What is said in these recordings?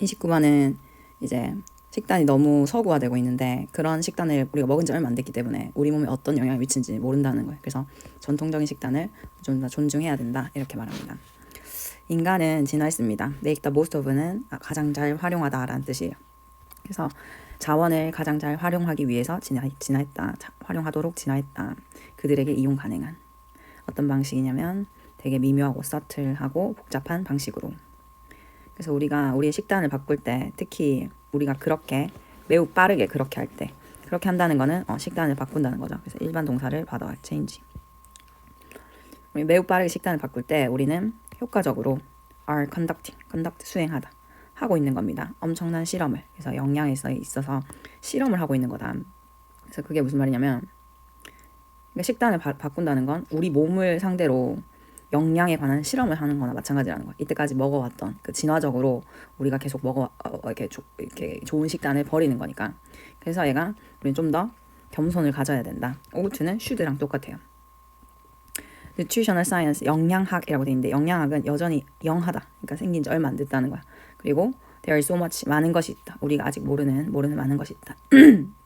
29번은 이제 식단이 너무 서구화되고 있는데 그런 식단을 우리가 먹은 지 얼마 안 됐기 때문에 우리 몸에 어떤 영향을 미치는지 모른다는 거예요. 그래서 전통적인 식단을 좀 더 존중해야 된다 이렇게 말합니다. 인간은 진화했습니다. most of는 아, 가장 잘 활용하다라는 뜻이에요. 그래서 자원을 가장 잘 활용하기 위해서 진화, 진화했다. 자, 활용하도록 진화했다. 그들에게 이용 가능한 어떤 방식이냐면 되게 미묘하고 서틀하고 복잡한 방식으로. 그래서 우리가 우리의 식단을 바꿀 때 특히 우리가 그렇게 매우 빠르게 그렇게 할 때 그렇게 한다는 거는 어, 식단을 바꾼다는 거죠. 그래서 일반 동사를 받아와 change. 우리 매우 빠르게 식단을 바꿀 때 우리는 효과적으로 are conducting, conduct 수행하다 하고 있는 겁니다. 엄청난 실험을 그래서 영양에 있어서 실험을 하고 있는 거다. 그래서 그게 무슨 말이냐면 그러니까 식단을 바, 바꾼다는 건 우리 몸을 상대로 영양에 관한 실험을 하는 거나 마찬가지라는 거야. 이때까지 먹어왔던 그 진화적으로 우리가 계속 먹어 어, 이렇게, 조, 이렇게 좋은 식단을 버리는 거니까. 그래서 얘가 우리는 좀 더 겸손을 가져야 된다. 오구트는 should랑 똑같아요. nutritional science 영양학이라고 돼 있는데 영양학은 여전히 영하다. 그러니까 생긴 지 얼마 안 됐다는 거야. 그리고 there is so much 많은 것이 있다. 우리가 아직 모르는 모르는 많은 것이 있다.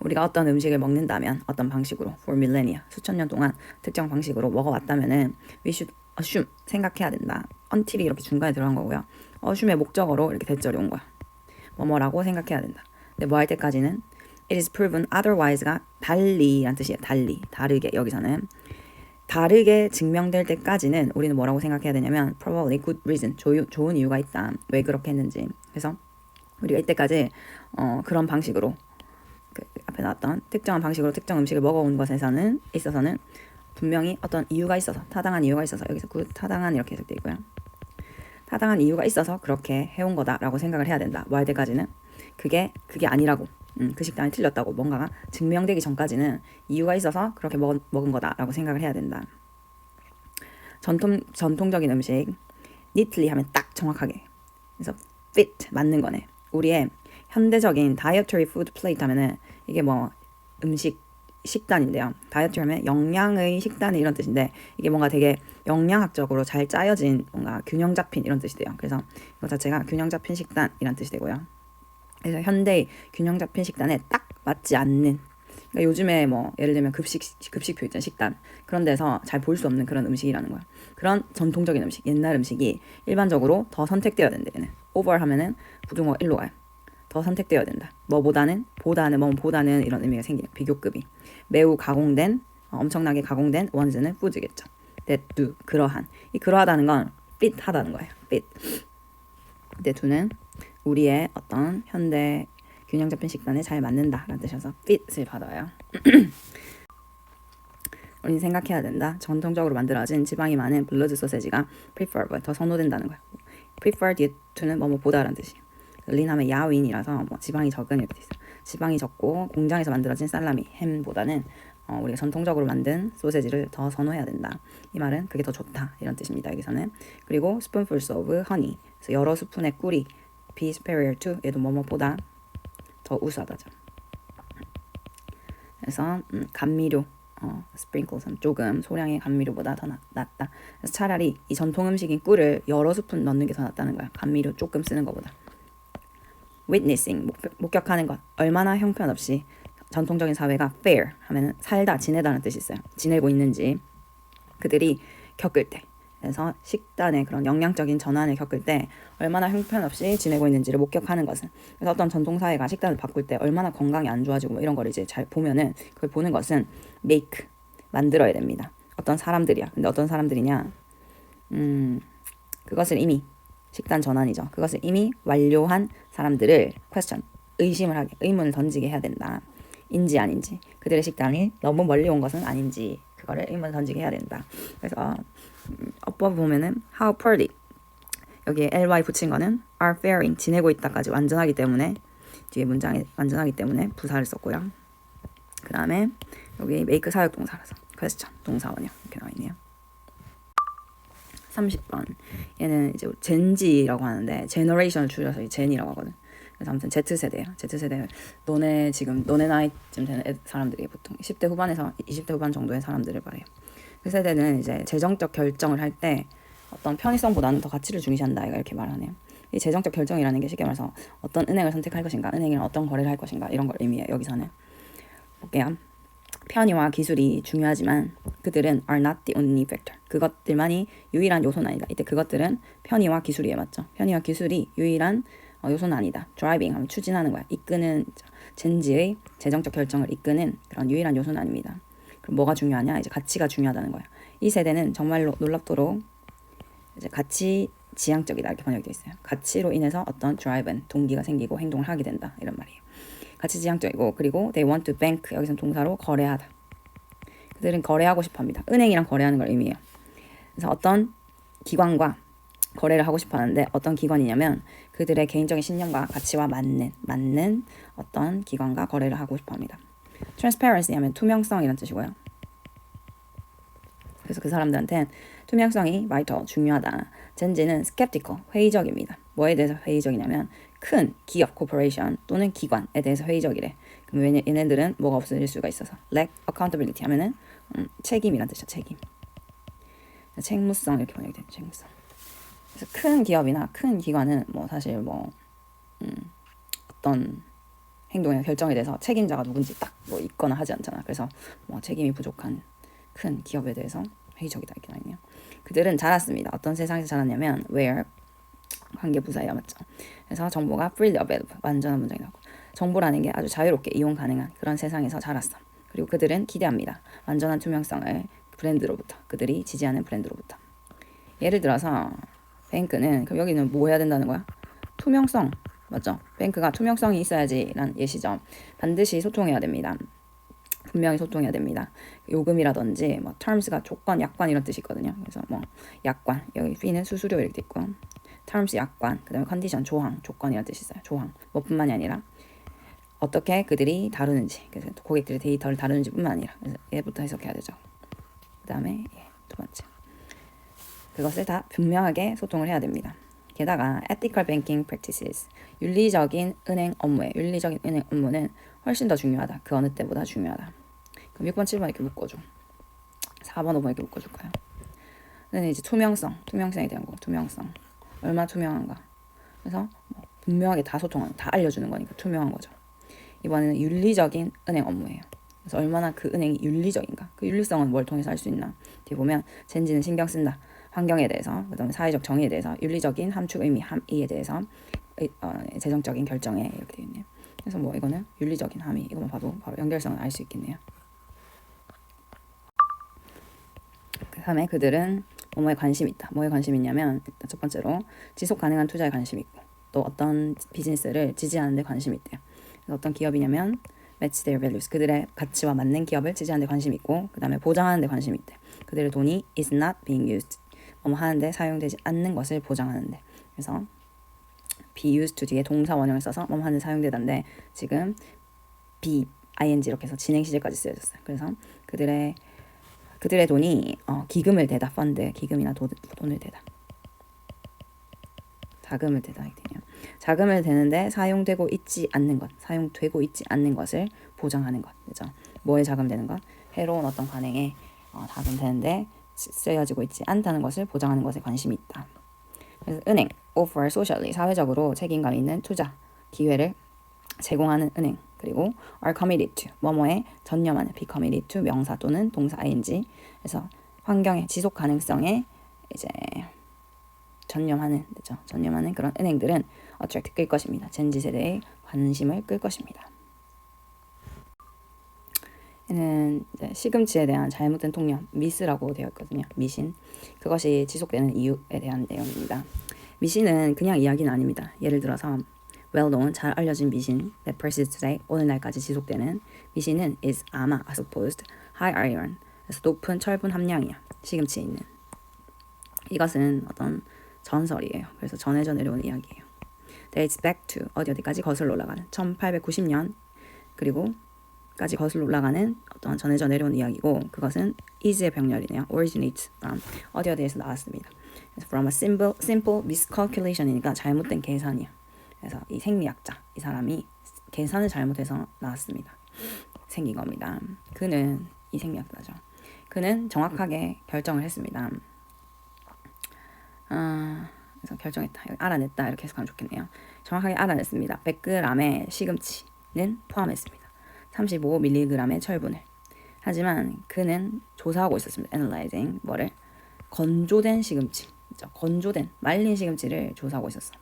우리가 어떤 음식을 먹는다면 어떤 방식으로 for millennia 수천 년 동안 특정 방식으로 먹어왔다면은 we should assume 생각해야 된다. until이 이렇게 중간에 들어간 거고요. assume의 목적어로 이렇게 대절이 온 거야. 뭐뭐라고 생각해야 된다. 근데 뭐 할 때까지는 it is proven otherwise가 달리란 뜻이에요. 달리 다르게 여기서는 다르게 증명될 때까지는 우리는 뭐라고 생각해야 되냐면 probably good reason 조, 좋은 이유가 있다. 왜 그렇게 했는지. 그래서 우리가 이때까지 어, 그런 방식으로 그 앞에 나왔던 특정한 방식으로 특정 음식을 먹어온 것에서는 있어서는 분명히 어떤 이유가 있어서 타당한 이유가 있어서 여기서 그 타당한 이렇게 해석돼 있고요. 타당한 이유가 있어서 그렇게 해온 거다라고 생각을 해야 된다. 뭐할 때까지는 그게 그게 아니라고 음, 그 식단이 틀렸다고 뭔가가 증명되기 전까지는 이유가 있어서 그렇게 먹은, 먹은 거다라고 생각을 해야 된다. 전통 전통적인 음식 니틀리 하면 딱 정확하게 그래서 fit 맞는 거네. 우리의 현대적인 다이어터리 푸드 플레이트 하면은 이게 뭐 음식 식단인데요. 다이어트 하면 영양의 식단이 이런 뜻인데 이게 뭔가 되게 영양학적으로 잘 짜여진 뭔가 균형 잡힌 이런 뜻이 돼요. 그래서 이거 자체가 균형 잡힌 식단이란 뜻이 되고요. 그래서 현대의 균형 잡힌 식단에 딱 맞지 않는 그러니까 요즘에 뭐 예를 들면 급식 급식표 있잖아 식단 그런 데서 잘 볼 수 없는 그런 음식이라는 거야. 그런 전통적인 음식 옛날 음식이 일반적으로 더 선택되어야 된대. 얘는 오버 하면은 부등호 일로 가요. 더 선택되어야 된다. 뭐보다는 보다는 뭐 보다는 이런 의미가 생기는 비교급이 매우 가공된 어, 엄청나게 가공된 원즈는 that do 그러한 이 그러하다는 건 fit하다는 거예요. 근데 do는 우리의 어떤 현대 균형 잡힌 식단에 잘 맞는다라는 뜻이어서 fit을 받아요. 우리는 생각해야 된다. 전통적으로 만들어진 지방이 많은 블러드 소세지가 prefer 더 선호된다는 거야. prefer 뒤에 to는 뭐뭐 보다라는 뜻이에요. 린하면 야윈이라서 뭐 지방이 적은 이렇게 있어. 지방이 적고 공장에서 만들어진 살라미 햄보다는 어, 우리가 전통적으로 만든 소세지를 더 선호해야 된다. 이 말은 그게 더 좋다 이런 뜻입니다. 여기서는 그리고 spoonfuls of honey 그래서 여러 스푼의 꿀이 be superior to 얘도 뭐뭐보다 더 우수하다죠. 그래서 음, 감미료 어, 스프링클은 조금 소량의 감미료보다 더 낫, 낫다. 그래서 차라리 이 전통 음식인 꿀을 여러 스푼 넣는 게 더 낫다는 거야. 감미료 조금 쓰는 것보다. Witnessing 목격, 하는 것 얼마나 형편없이 전통적인 사회가 fair 하면 살다 지내다는 뜻이 있어요. 지내고 있는지 그들이 겪을 때 그래서 식단의 그런 영양적인 전환을 겪을 때 얼마나 형편없이 지내고 있는지를 목격하는 것은 그래서 어떤 전통 사회가 식단을 바꿀 때 얼마나 건강이 안 좋아지고 뭐 이런 거를 이제 잘 보면은 그걸 보는 것은 make 만들어야 됩니다. 어떤 사람들이야. 근데 어떤 사람들이냐? 음 그것을 이미 식단 전환이죠. 그것을 이미 완료한 사람들을 question 의심을 하게 의문을 던지게 해야 된다. 인지 아닌지 그들의 식단이 너무 멀리 온 것은 아닌지 그거를 의문을 던지게 해야 된다. 그래서 음, 어법 보면은 how poorly 여기에 ly 붙인 거는 are faring 지내고 있다까지 완전하기 때문에 뒤에 문장이 완전하기 때문에 부사를 썼고요. 그 다음에 여기 make 사역 동사라서 question 동사원이요 이렇게 나와 있네요. 30번. 얘는 이제 젠지라고 하는데 제너레이션을 줄여서 이 젠이라고 하거든. 그래서 아무튼 Z세대야. Z세대. 너네 지금 너네 나이쯤 되는 애, 사람들이 보통 10대 후반에서 20대 후반 정도의 사람들을 말해요. 그 세대는 이제 재정적 결정을 할 때 어떤 편의성보다는 더 가치를 중시한다. 이렇게 말하네요. 이 재정적 결정이라는 게 쉽게 말해서 어떤 은행을 선택할 것인가, 은행이랑 어떤 거래를 할 것인가 이런 걸 의미해요. 여기서는 볼게요. 편의와 기술이 중요하지만 그들은 are not the only factor. 그것들만이 유일한 요소는 아니다. 이때 그것들은 편의와 기술이에 맞죠. 편의와 기술이 유일한 어, 요소는 아니다. driving 하면 추진하는 거야. 이끄는 젠지의 재정적 결정을 이끄는 그런 유일한 요소는 아닙니다. 그럼 뭐가 중요하냐? 이제 가치가 중요하다는 거야. 이 세대는 정말로 놀랍도록 이제 가치 지향적이다 이렇게 번역되어 있어요. 가치로 인해서 어떤 drive는 동기가 생기고 행동을 하게 된다 이런 말이에요. 가치 지향적이고 그리고 they want to bank 여기서는 동사로 거래하다. 그들은 거래하고 싶어합니다. 은행이랑 거래하는 걸 의미해요. 그래서 어떤 기관과 거래를 하고 싶어 하는데 어떤 기관이냐면 그들의 개인적인 신념과 가치와 맞는 맞는 어떤 기관과 거래를 하고 싶어 합니다. transparency 하면 투명성이란 뜻이고요. 그래서 그 사람들한테는 투명성이 vital 중요하다. 젠지는 skeptical 회의적입니다. 뭐에 대해서 회의적이냐면 큰 기업 corporation 또는 기관에 대해서 회의적이래. 그럼 얘네, 얘네들은 뭐가 없어질 수가 있어서 lack accountability 하면은 음, 책임이란 뜻이야 책임. 책무성 이렇게 번역이 되죠 책무성. 그래서 큰 기업이나 큰 기관은 뭐 사실 뭐 음, 어떤 행동이나 결정에 대해서 책임자가 누군지 딱 뭐 있거나 하지 않잖아. 그래서 뭐 책임이 부족한 큰 기업에 대해서 회의적이다 이렇게 나있네요. 그들은 자랐습니다. 어떤 세상에서 자랐냐면 where 관계 부사예요, 맞죠? 그래서 정보가 freely available 완전한 문장이 나고 정보라는 게 아주 자유롭게 이용 가능한 그런 세상에서 자랐어. 그리고 그들은 기대합니다. 완전한 투명성을 브랜드로부터 그들이 지지하는 브랜드로부터. 예를 들어서 뱅크는 그럼 여기는 뭐 해야 된다는 거야? 투명성 맞죠? 뱅크가 투명성이 있어야지란 예시죠. 반드시 소통해야 됩니다. 분명히 소통해야 됩니다. 요금이라든지 뭐 terms가 조건, 약관 이런 뜻이 있거든요. 그래서 뭐 약관 여기 fee는 수수료 이렇게 돼 있고 terms 약관 그 다음에 컨디션 조항 조건이라는 뜻이 있어요. 조항 뭐뿐만이 아니라 어떻게 그들이 다루는지 그래서 고객들의 데이터를 다루는지 뿐만 아니라 그래서 얘부터 해석해야 되죠. 그 다음에 예, 두 번째 그것을 다 분명하게 소통을 해야 됩니다. 게다가 ethical banking practices 윤리적인 은행 업무에 윤리적인 은행 업무는 훨씬 더 중요하다. 그 어느 때보다 중요하다. 그럼 6번, 7번 이렇게 묶어줘. 4번, 5번 이렇게 묶어줄까요? 는 이제 투명성, 투명성에 대한 거, 투명성. 얼마나 투명한가. 그래서 뭐 분명하게 다 소통하는, 다 알려주는 거니까 투명한 거죠. 이번에는 윤리적인 은행 업무예요. 그래서 얼마나 그 은행이 윤리적인가. 그 윤리성은 뭘 통해서 알수 있나. 뒤에 보면 젠지는 신경 쓴다. 환경에 대해서, 그다음에 사회적 정의에 대해서, 윤리적인 함축 의미, 함의에 대해서, 어, 재정적인 결정에 이렇게 되어 있네요. 그래서 뭐 이거는 윤리적인 함의 이것만 봐도 바로 연결성을 알 수 있겠네요. 그 다음에 그들은 뭐뭐에 관심이 있다. 뭐에 관심이 있냐면 일단 첫 번째로 지속 가능한 투자에 관심이 있고 또 어떤 비즈니스를 지지하는 데 관심이 있대요. 어떤 기업이냐면 match their values. 그들의 가치와 맞는 기업을 지지하는 데 관심이 있고 그 다음에 보장하는 데 관심이 있대. 그들의 돈이 is not being used. 뭐뭐 하는데 사용되지 않는 것을 보장하는데. 그래서 be used to 뒤에 동사 원형을 써서 뭐뭐 하는 데 사용되던데 지금 be ing 이렇게 해서 진행 시제까지 쓰여졌어요. 그래서 그들의 그들의 돈이 어, 기금을 대다 펀드 기금이나 도, 돈을 대다 자금을 대다 되네요. 자금을 대는데 사용되고 있지 않는 것, 사용되고 있지 않는 것을 보장하는 것, 그죠? 뭐에 자금 되는 것? 해로운 어떤 관행에 어, 자금 되는데 쓰여지고 있지 않다는 것을 보장하는 것에 관심이 있다. 그래서 은행, offer socially 사회적으로 책임감 있는 투자 기회를 제공하는 은행 그리고 are committed to 뭐뭐에 전념하는 be committed to 명사 또는 동사 ing 그래서 환경의 지속 가능성에 이제 전념하는 그죠 전념하는 그런 은행들은 attract 끌 것입니다 젠지 세대의 관심을 끌 것입니다. 는 시금치에 대한 잘못된 통념 미스라고 되어 있거든요. 미신 그것이 지속되는 이유에 대한 내용입니다. 미신은 그냥 이야기는 아닙니다. 예를 들어서 well known 잘 알려진 미신 that persists today 오늘날까지 지속되는 미신은 is 아마 as opposed high iron 그래서 높은 철분 함량이야 시금치에 있는 이것은 어떤 전설이에요. 그래서 전해져 내려온 이야기예요. dates back to 어디 어디까지 거슬러 올라가는 1890년 그리고 까지 거슬러 올라가는 어떤 전해져 내려온 이야기고 그것은 is의 병렬이네요. originates from 어디 어디에서 나왔습니다. from a simple, simple miscalculation이니까 잘못된 계산이야. 그래서 이 생리학자 이 사람이 계산을 잘못해서 나왔습니다. 생긴 겁니다. 그는 이 생리학자죠. 그는 정확하게 결정을 했습니다. 아, 그래서 결정했다. 알아냈다. 이렇게 해석하면 좋겠네요. 정확하게 알아냈습니다. 100g의 시금치는 포함했습니다. 35mg의 철분을. 하지만 그는 조사하고 있었습니다. analyzing 뭐를 건조된 시금치, 그죠? 건조된 말린 시금치를 조사하고 있었어.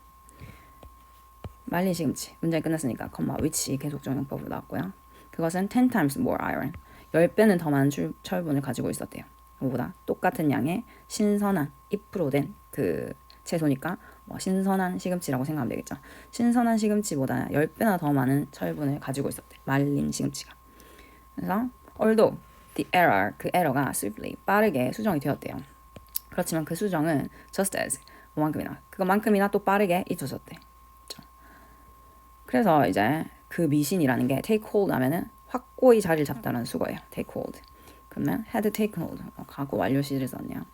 말린 시금치 문제 끝났으니까 컴마 which 계속 적용법으로 나왔고요. 그것은 10 times more iron 10배는 더 많은 출- 철분을 가지고 있었대요. 그보다 똑같은 양의 신선한 2%된그 채소니까 뭐 신선한 시금치라고 생각하면 되겠죠. 신선한 시금치보다 10배나 더 많은 철분을 가지고 있었대. 말린 시금치가. 그래서 although the error 그 에러가 swiftly 빠르게 수정이 되었대요. 그렇지만 그 수정은 just as 그만큼이나 그것만큼이나 또 빠르게 잊혀졌대. 그래서 이제 그 미신이라는 게 take hold 하면은 확고히 자리를 잡다는 수거예요. take hold. 그러면 had take hold 어, 과거 완료 시를 썼네요.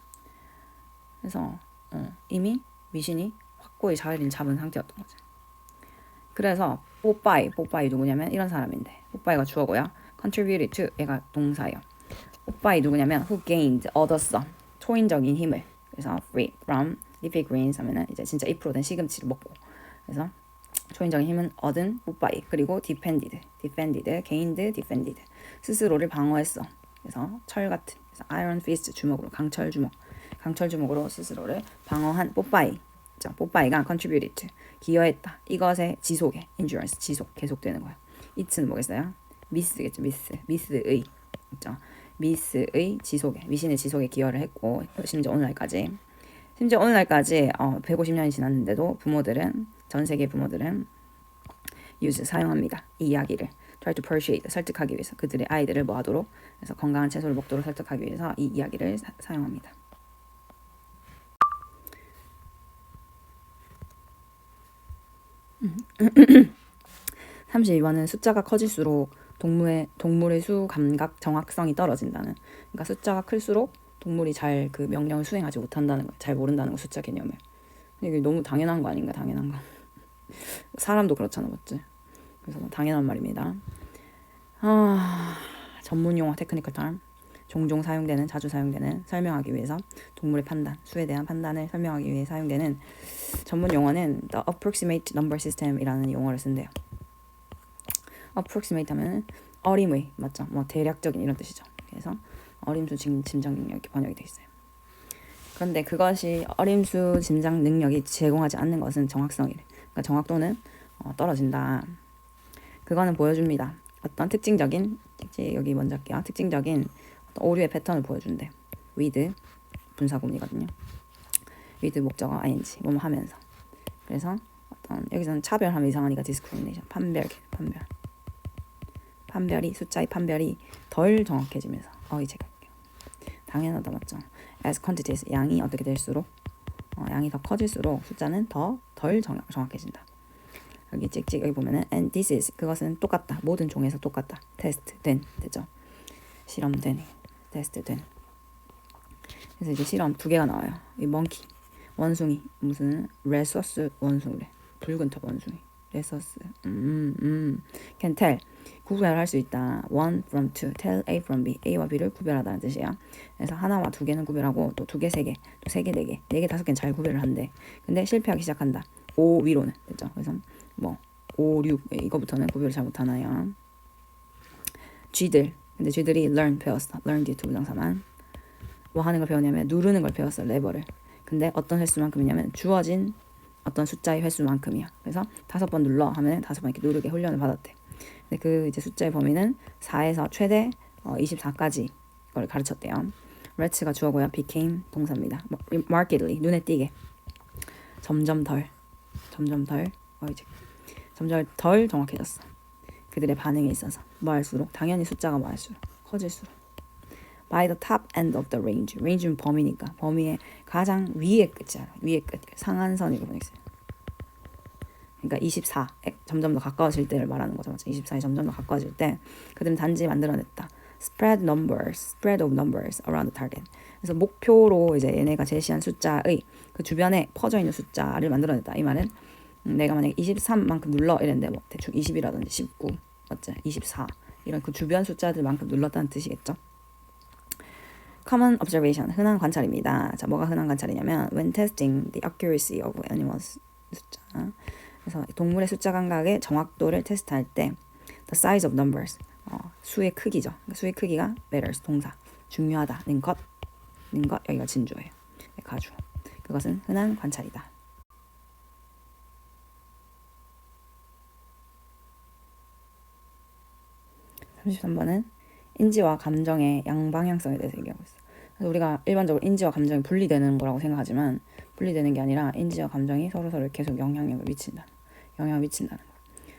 그래서 어, 이미 미신이 확고히 자리를 잡은 상태였던 거죠. 그래서 뽀빠이, 뽀빠이 누구냐면 이런 사람인데 뽀빠이가 주어고요. contributed to 얘가 동사예요. 뽀빠이 누구냐면 who gained 얻었어 초인적인 힘을 그래서 free from leafy greens 하면은 이제 진짜 2%된 시금치를 먹고 그래서 초인적인 힘은 얻은 뽀빠이 그리고 defended defended gained defended. 스스로를 방어했어. 그래서 철 같은 그래서 iron fist 주먹으로 강철 주먹. 강철 주먹으로 스스로를 방어한 뽀빠이. 자, 뽀빠이가 contributed. 기여했다. 이것의 지속에 endurance 지속 계속되는 거야. it는 뭐겠어요? 미스겠죠 미스 미스의. 있죠 미스의 지속에 미신의 지속에 기여를 했고 심지어 오늘날까지. 심지어 오늘날까지 어, 150년이 지났는데도 부모들은 전 세계 부모들은 use 사용합니다 이 이야기를 try to persuade 설득하기 위해서 그들의 아이들을 뭐 하도록 그래서 건강한 채소를 먹도록 설득하기 위해서 이 이야기를 사, 사용합니다. 음. 32번은 숫자가 커질수록 동물의 동물의 수 감각 정확성이 떨어진다는. 그러니까 숫자가 클수록 동물이 잘 그 명령을 수행하지 못한다는 거, 잘 모른다는 거 숫자 개념을. 이게 너무 당연한 거 아닌가? 당연한 거. 사람도 그렇잖아, 맞지? 그래서 당연한 말입니다. 아, 전문 용어 테크니컬 term. 종종 사용되는 자주 사용되는 설명하기 위해서 동물의 판단, 수에 대한 판단을 설명하기 위해 사용되는 전문 용어는 the approximate number system이라는 용어를 쓴대요. approximate 하면 어림의 맞죠? 뭐 대략적인 이런 뜻이죠. 그래서 어림수 짐, 짐작 능력 이렇게 번역이 돼 있어요. 그런데 그것이 어림수 짐작 능력이 제공하지 않는 것은 정확성이래. 그러니까 정확도는 어, 떨어진다. 그거는 보여줍니다. 어떤 특징적인 이제 여기 먼저 할게요. 특징적인 오류의 패턴을 보여준대. with 분사구문이거든요. with 목적어 ing 뭐뭐 하면서. 그래서 어떤 여기서는 차별하면 이상하니까 discrimination 판별 판별 판별이 숫자의 판별이 덜 정확해지면서 어이 제가. 당연하다 맞죠? as quantities 양이 어떻게 될수록 어, 양이 더 커질수록 숫자는 더 덜 정확해진다. 여기 찍찍 여기 보면은 and this is 그것은 똑같다. 모든 종에서 똑같다. 테스트 된 되죠? 실험된 테스트 된. 그래서 이제 실험 두 개가 나와요. 이 멍키 원숭이 무슨 레서스 원숭이래. 붉은 턱 원숭이 레서스. 음음. 음. can tell. 구별할 수 있다. One from two. Tell A from B. A와 B를 구별하다는 뜻이에요 그래서 하나와 두 개는 구별하고 또 두 개 세 개 또 세 개 네 개. 네 개 다섯 개는 잘 구별을 한대 근데 실패하기 시작한다. 5 위로는. 됐죠? 그래서 뭐 5, 6 이거부터는 구별을 잘 못하나요? 쥐들. 근데 쥐들이 learn 배웠어. learn 뒤에 두 부정사만. 뭐 하는 걸 배웠냐면 누르는 걸 배웠어 레버를. 근데 어떤 횟수만큼이냐면 주어진 어떤 숫자의 횟수만큼이야. 그래서 다섯 번 눌러 하면 다섯 번 이렇게 누르게 훈련을 받았대. 근데 그 이제 숫자의 범위는 4에서 최대 어, 24까지 걸 가르쳤대요. let's가 주어고요 became 동사입니다. markedly 눈에 띄게. 점점 덜 점점 덜 어, 이제 점점 덜 정확해졌어. 그들의 반응에 있어서. 뭐 할수록? 당연히 숫자가 뭐 할수록? 커질수록 by the top end of the range range는 범위니까 범위의 가장 위의 끝이야 위의 끝 상한선이라고 보냈어요. 그러니까 24 점점 더 가까워질 때를 말하는 거죠. 맞죠? 24에 점점 더 가까워질 때 그들은 단지 만들어냈다. spread numbers, spread of numbers around the target. 그래서 목표로 이제 얘네가 제시한 숫자의 그 주변에 퍼져 있는 숫자를 만들어냈다. 이 말은 음, 내가 만약에 23만큼 눌러 이랬는데 뭐 대충 20이라든지 19 맞지 24 이런 그 주변 숫자들만큼 눌렀다는 뜻이겠죠 common observation 흔한 관찰입니다. 자, 뭐가 흔한 관찰이냐면 when testing the accuracy of animals 숫자. 그래서 동물의 숫자 감각의 정확도를 테스트할 때 the size of numbers 어, 수의 크기죠. 그러니까 수의 크기가 matters 동사 중요하다는 것 여기가 진주예요. 네, 가주. 그것은 흔한 관찰이다. 33번은 인지와 감정의 양방향성에 대해서 얘기하고 있어. 그래서 우리가 일반적으로 인지와 감정이 분리되는 거라고 생각하지만 분리되는 게 아니라 인지와 감정이 서로 서로 계속 영향력을 미친다. 영향을 미친다는 거.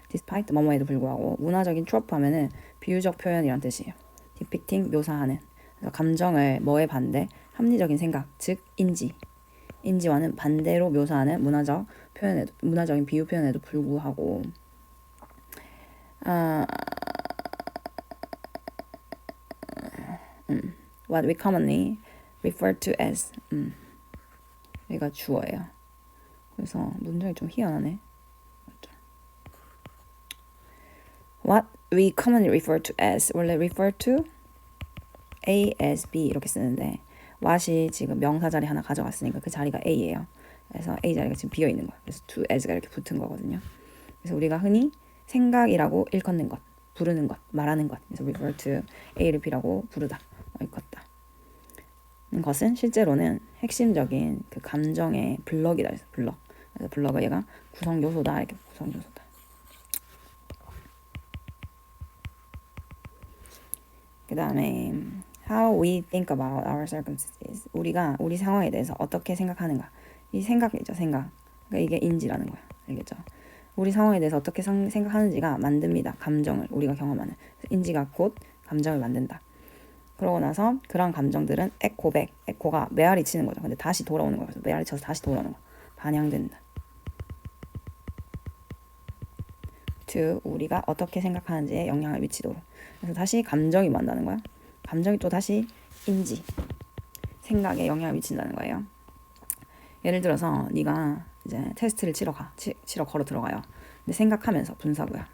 despite 뭐뭐에도 불구하고 문화적인 트로프 하면은 비유적 표현이란 뜻이에요. depicting 묘사하는. 그래서 감정을 뭐에 반대? 합리적인 생각, 즉 인지. 인지와는 반대로 묘사하는 문화적 표현에도 문화적인 비유 표현에도 불구하고 아, 음, what we commonly refer to as 음, 얘가 주어예요. 그래서 문장이 좀 희한하네. What we commonly refer to as 원래 refer to A as B 이렇게 쓰는데 what이 지금 명사 자리 하나 가져갔으니까 그 자리가 A예요. 그래서 A 자리가 지금 비어 있는 거예요. 그래서 to as가 이렇게 붙은 거거든요. 그래서 우리가 흔히 생각이라고 일컫는 것, 부르는 것, 말하는 것. 그래서 refer to A를 B라고 부르다, 일컫다. 것은 실제로는 핵심적인 그 감정의 블럭이다. 그래서 블럭. 그래서 블럭은 얘가 구성 요소다. 이렇게 구성 요소다. 그 다음에 how we think about our circumstances. 우리가 우리 상황에 대해서 어떻게 생각하는가. 이 생각이죠, 생각. 그러니까 이게 인지라는 거야. 알겠죠? 우리 상황에 대해서 어떻게 상, 생각하는지가 만듭니다. 감정을 우리가 경험하는 인지가 곧 감정을 만든다. 그러고 나서 그런 감정들은 에코백, 에코가 메아리 치는 거죠. 근데 다시 돌아오는 거예요. 메아리 쳐서 다시 돌아오는 거. 반영된다. to 우리가 어떻게 생각하는지에 영향을 미치도록. 그래서 다시 감정이 만다는 거야. 감정이 또 다시 인지, 생각에 영향을 미친다는 거예요. 예를 들어서 네가 이제 테스트를 치러 가, 치, 치러 걸어 들어가요. 근데 생각하면서 분사구야.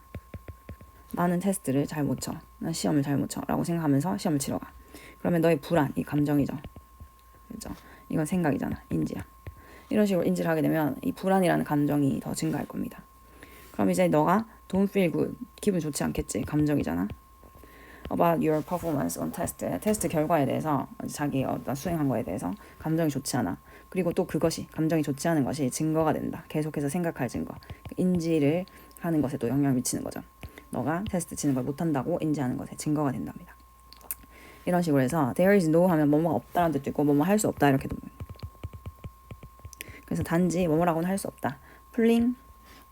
나는 테스트를 잘 못 쳐. 난 시험을 잘 못 쳐. 라고 생각하면서 시험을 치러 가. 그러면 너의 불안, 이 감정이죠. 그죠? 이건 생각이잖아. 인지야. 이런 식으로 인지를 하게 되면 이 불안이라는 감정이 더 증가할 겁니다. 그럼 이제 너가 don't feel good, 기분 좋지 않겠지. 감정이잖아. about your performance on test. 테스트 결과에 대해서 자기 어떤 수행한 거에 대해서 감정이 좋지 않아. 그리고 또 그것이 감정이 좋지 않은 것이 증거가 된다. 계속해서 생각할 증거. 인지를 하는 것에도 영향을 미치는 거죠. 너가 테스트 치는 걸 못한다고 인지하는 것에 증거가 된답니다. 이런 식으로 해서 there is no 하면 뭐뭐가 없다라는 뜻도 있고 뭐뭐 할 수 없다 이렇게도 그래서 단지 뭐뭐라고는 할 수 없다. pulling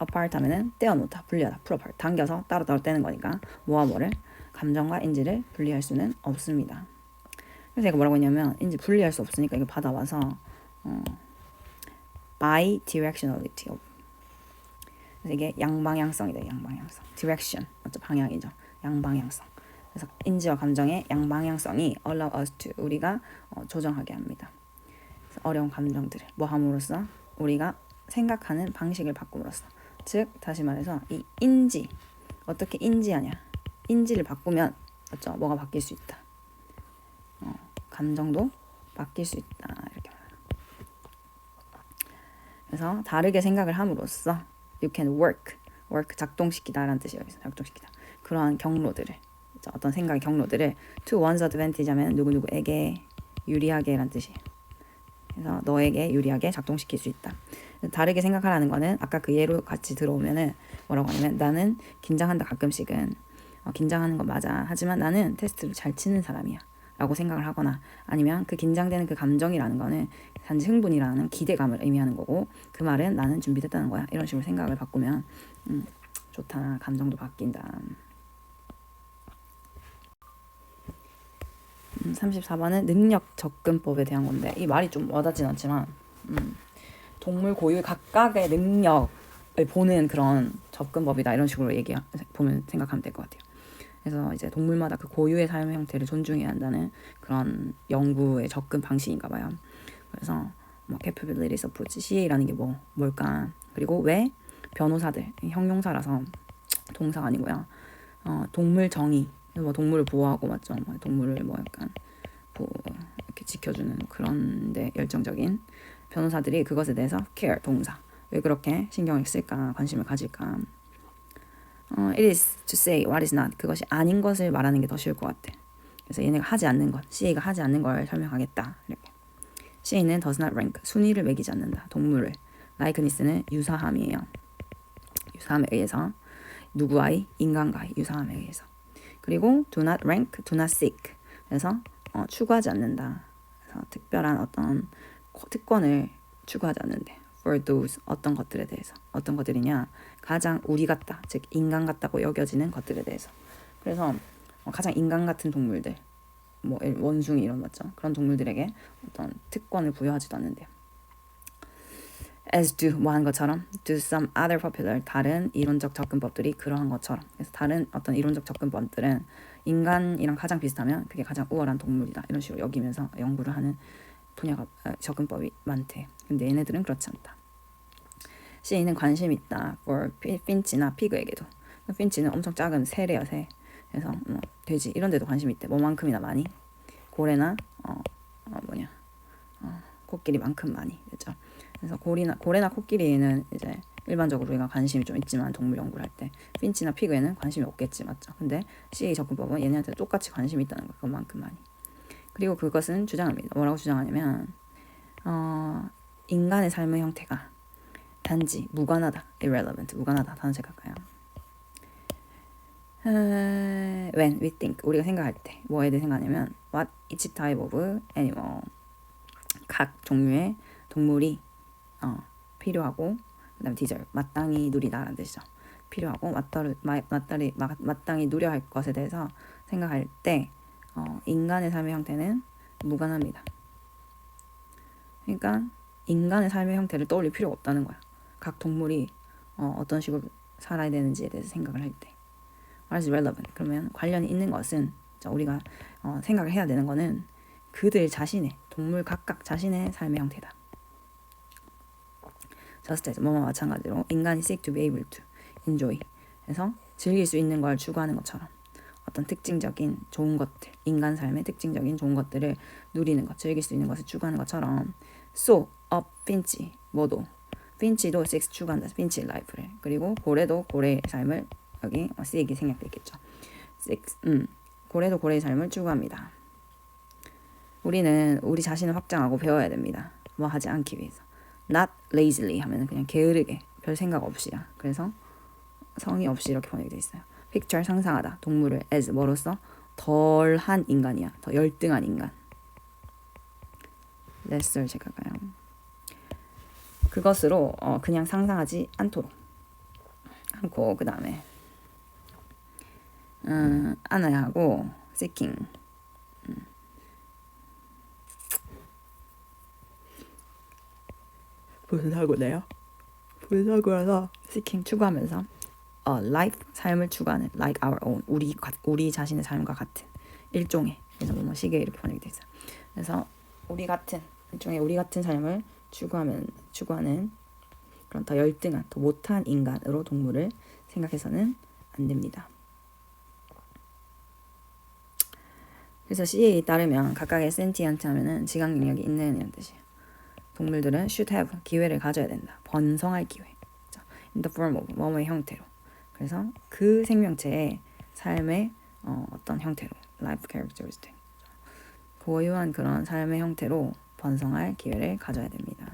apart 하면은 떼어놓다, 분리하다, apart, 당겨서 따로따로 떼는 거니까 뭐와 뭐를 감정과 인지를 분리할 수는 없습니다. 그래서 제가 뭐라고 했냐면 인지 분리할 수 없으니까 이거 받아와서 어, by directionality of 이게 양방향성이다. 양방향성. direction 맞죠? 방향이죠. 양방향성. 그래서 인지와 감정의 양방향성이 allow us to 우리가 어, 조정하게 합니다. 어려운 감정들을 뭐 함으로써 우리가 생각하는 방식을 바꿈으로써 즉 다시 말해서 이 인지 어떻게 인지하냐 인지를 바꾸면 맞죠? 뭐가 바뀔 수 있다. 어, 감정도 바뀔 수 있다 이렇게. 그래서 다르게 생각을 함으로써 you can work work 작동시키다라는 뜻이에요. 여기서 작동시키다 그러한 경로들을 어떤 생각의 경로들을 to one's advantage 하면 누구누구에게 유리하게라는 뜻이에요. 그래서 너에게 유리하게 작동시킬 수 있다. 다르게 생각하라는 거는 아까 그 예로 같이 들어오면은 뭐라고 하냐면 나는 긴장한다 가끔씩은 어, 긴장하는 건 맞아. 하지만 나는 테스트를 잘 치는 사람이야. 라고 생각을 하거나 아니면 그 긴장되는 그 감정이라는 거는 단지 흥분이라는 기대감을 의미하는 거고 그 말은 나는 준비됐다는 거야. 이런 식으로 생각을 바꾸면 음, 좋다. 감정도 바뀐다. 음, 34번은 능력 접근법에 대한 건데 이 말이 좀 와닿진 않지만 음, 동물 고유 각각의 능력을 보는 그런 접근법이다 이런 식으로 얘기 보면 생각하면 될 것 같아요. 그래서 이제 동물마다 그 고유의 삶 형태를 존중해야 한다는 그런 연구의 접근 방식인가 봐요. 그래서 뭐 capabilities approach CA라는 게 뭐 뭘까? 그리고 왜 변호사들 형용사라서 동사가 아니고요. 어, 동물 정의 뭐 동물을 보호하고 맞죠? 뭐 동물을 뭐 약간 보, 이렇게 지켜주는 그런데 열정적인 변호사들이 그것에 대해서 care 동사. 왜 그렇게 신경을 쓸까 관심을 가질까? 어, it is to say what is not. 그것이 아닌 것을 말하는 게 더 쉬울 것 같아. 그래서 얘네가 하지 않는 것 CA가 하지 않는 걸 설명하겠다 이렇게. CA는 does not rank. 순위를 매기지 않는다 동물을. Likenes스는 유사함이에요. 유사함에 의해서 누구와의 인간과의 유사함에 의해서 그리고 do not rank, do not seek. 그래서 어, 추구하지 않는다. 그래서 특별한 어떤 고- 특권을 추구하지 않는데 for those 어떤 것들에 대해서. 어떤 것들이냐? 가장 우리 같다. 즉 인간 같다고 여겨지는 것들에 대해서. 그래서 어, 가장 인간 같은 동물들 뭐 일- 원숭이 이런 거 맞죠. 그런 동물들에게 어떤 특권을 부여하지도 않는데요 as do 뭐 한 것처럼 do some other popular 다른 이론적 접근법들이 그러한 것처럼. 그래서 다른 어떤 이론적 접근법들은 인간이랑 가장 비슷하면 그게 가장 우월한 동물이다. 이런 식으로 여기면서 연구를 하는 분야가 어, 접근법이 많대. 근데 얘네들은 그렇지 않다. C는 관심 있다. for 피- 핀치나 피그에게도. 핀치는 엄청 작은 새래요 새. 그래서 뭐 돼지 이런 데도 관심 있대. 뭐만큼이나 많이. 고래나 어, 어 뭐냐. 어, 코끼리만큼 많이. 그죠 그래서 고리나 고래나 코끼리는 이제 일반적으로 우리가 관심이 좀 있지만 동물 연구를 할 때 핀치나 피그에는 관심이 없겠지 맞죠? 근데 C 접근법은 얘네한테 똑같이 관심이 있다는 거 그것만큼 많이. 그리고 그것은 주장합니다. 뭐라고 주장하냐면 어, 인간의 삶의 형태가 단지 무관하다 irrelevant 무관하다 단어 체크할까요. 어, when we think 우리가 생각할 때 뭐에 대해 생각하냐면 what each type of animal. 각 종류의 동물이 어, 필요하고 그다음에 디절 마땅히 누리다라는 뜻이죠. 필요하고 마땅히 마땅히 누려야 할 것에 대해서 생각할 때 어, 인간의 삶의 형태는 무관합니다. 그러니까 인간의 삶의 형태를 떠올릴 필요가 없다는 거야. 각 동물이 어, 어떤 식으로 살아야 되는지에 대해서 생각을 할 때. What is relevant? 그러면 관련이 있는 것은 자, 우리가 어, 생각을 해야 되는 거는 그들 자신의 동물 각각 자신의 삶의 형태다. Just as 뭐뭐 마찬가지로 인간이 seek to be able to enjoy 그래서 즐길 수 있는 걸 추구하는 것처럼 어떤 특징적인 좋은 것들 인간 삶의 특징적인 좋은 것들을 누리는 것 즐길 수 있는 것을 추구하는 것처럼 so up 핀치 뭐도 핀치도 섹스 추구한다 핀치 라이프를. 그리고 고래도 고래의 삶을 여기 어, seek이 있겠죠. 섹스 음 고래도 고래의 삶을 추구합니다. 우리는 우리 자신을 확장하고 배워야 됩니다. 뭐 하지 않기 위해서 not lazily 하면은 그냥 게으르게 별 생각 없이야. 그래서 성의 없이 이렇게 번역이 돼 있어요. picture 상상하다 동물을 as 뭐로서 덜한 인간이야. 더 열등한 인간. lesser 제가 가요. 그것으로 어, 그냥 상상하지 않도록 않고 그 다음에 음, 안아야 하고 seeking 분사구네요. 분사구라서 seeking 추구하면서 어, life 삶을 추구하는 like our own 우리 가- 우리 자신의 삶과 같은 일종의 그래서 뭐 시계 이렇게 번역이 돼 있어요. 그래서 우리 같은 일종의 우리 같은 삶을 추구하면 추구하는 그런 더 열등한 더 못한 인간으로 동물을 생각해서는 안 됩니다. 그래서 CA에 따르면 각각의 sentient 하면은 지각 능력이 있는 이런 뜻이에요. 동물들은 should have 기회를 가져야 된다. 번성할 기회. in the form of 뭐뭐의 형태로. 그래서 그 생명체의 삶의 어, 어떤 형태로 life characteristic 고유한 그런 삶의 형태로 번성할 기회를 가져야 됩니다.